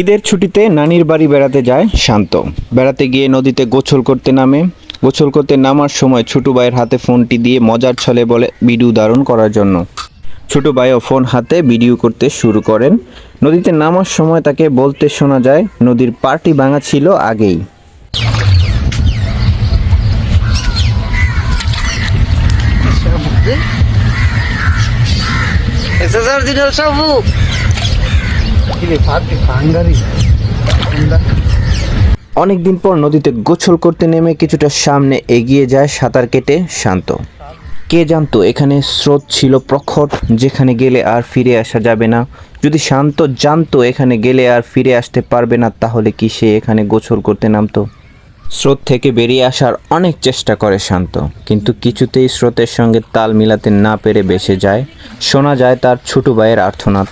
ঈদের ছুটিতে নানির বাড়ি বেড়াতে যায় শান্ত। বেড়াতে গিয়ে নদীতে গোসল করতে নামে। গোসল করতে নামার সময় ছোট ভাইয়ের হাতে ফোনটি দিয়ে মজার ছলে বলে ভিডিও ধারণ করার জন্য। ছোট ভাইও ফোন হাতে ভিডিও করতে শুরু করেন। নদীতে নামার সময় তাকে বলতে শোনা যায়, নদীর পার্টি ভাঙা ছিল আগেই। অনেকদিন পর নদীতে গোসল করতে নেমে কিছুটা সামনে এগিয়ে যায় সাঁতার কেটে শান্ত। কে জানতো এখানে স্রোত ছিল প্রখর যেখানে গেলে আর ফিরে আসা যাবে না। যদি শান্ত জানতো এখানে গেলে আর ফিরে আসতে পারবে না তাহলে কি সে এখানে গোসল করতে নামতো? স্রোত থেকে বেরিয়ে আসার অনেক চেষ্টা করে শান্ত, কিন্তু কিছুতেই স্রোতের সঙ্গে তাল মিলাতে না পেরে বেসে যায়। শোনা যায় তার ছোট ভাইয়ের আর্থনাদ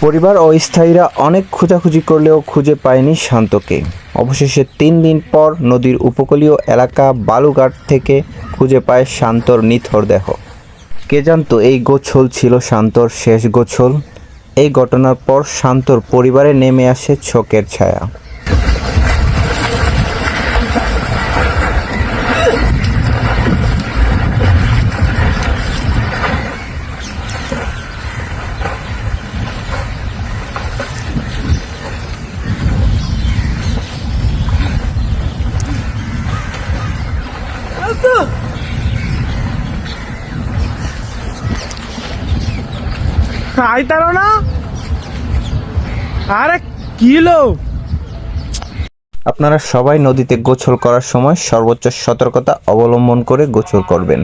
পরিবার ও স্থায়ীরা অনেক খোঁজাখুঁজি করলেও খুঁজে পায়নি শান্তকে। অবশেষে তিন দিন পর নদীর উপকূলীয় এলাকা বালুঘাট থেকে খুঁজে পায় শান্তর নিথর দেহ। কে জানতো এই গোছল ছিল শান্তর শেষ গোছল? এই ঘটনার পর শান্তর পরিবারে নেমে আসে শোকের ছায়া। আইতারো না? আরে কিলো আপনারা সবাই নদীতে গোসল করার সময় সর্বোচ্চ সতর্কতা অবলম্বন করে গোসল করবেন।